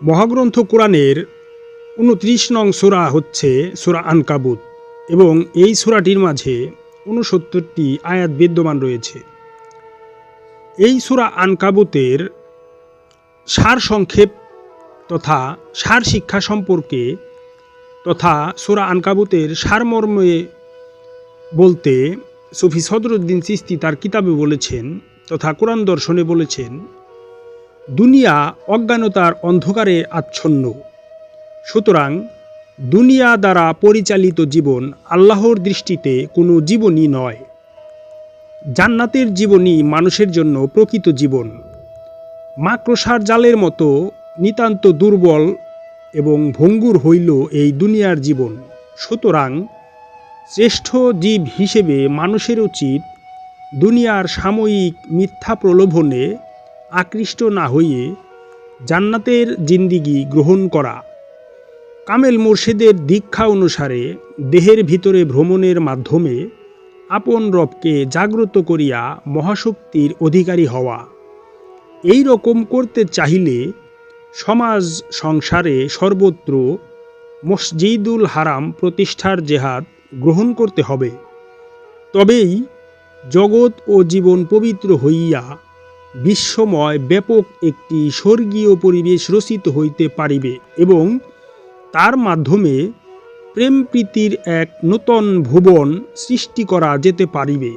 মহাগ্রন্থ কোরআনের উনত্রিশ নং সূরা হচ্ছে সূরা আনকাবুত এবং এই সূরাটির মাঝে ঊনসত্তরটি আয়াত বিদ্যমান রয়েছে। এই সূরা আনকাবুতের সার সংক্ষেপ তথা সার শিক্ষা সম্পর্কে তথা সূরা আনকাবুতের সারমর্মে বলতে সুফি সদরুদ্দিন সিস্তি তার কিতাবে বলেছেন তথা কোরআন দর্শনে বলেছেন দুনিয়া অজ্ঞানতার অন্ধকারে আচ্ছন্ন। সুতরাং দুনিয়া দ্বারা পরিচালিত জীবন আল্লাহর দৃষ্টিতে কোনো জীবনই নয়। জান্নাতের জীবনই মানুষের জন্য প্রকৃত জীবন। মাক্রসার জালের মতো নিতান্ত দুর্বল এবং ভঙ্গুর হইল এই দুনিয়ার জীবন। সুতরাং শ্রেষ্ঠ জীব হিসেবে মানুষের উচিত দুনিয়ার সাময়িক মিথ্যা প্রলোভনে আকৃষ্ট না হয়ে জান্নাতের জিন্দিগি গ্রহণ করা। কামেল মুর্শিদের দীক্ষা অনুসারে দেহের ভিতরে ভ্রমণের মাধ্যমে আপন রবকে জাগ্রত করিয়া মহাশক্তির অধিকারী হওয়া। এই রকম করতে চাহিলে সমাজ সংসারে সর্বত্র মসজিদুল হারাম প্রতিষ্ঠার জেহাদ গ্রহণ করতে হবে। তবেই জগৎ ও জীবন পবিত্র হইয়া বিশ্বময় ব্যাপক একটি স্বর্গীয় পরিবেশ রচিত হইতে পারিবে এবং তার মাধ্যমে প্রেমপ্রীতির এক নূতন ভুবন সৃষ্টি করা যেতে পারিবে।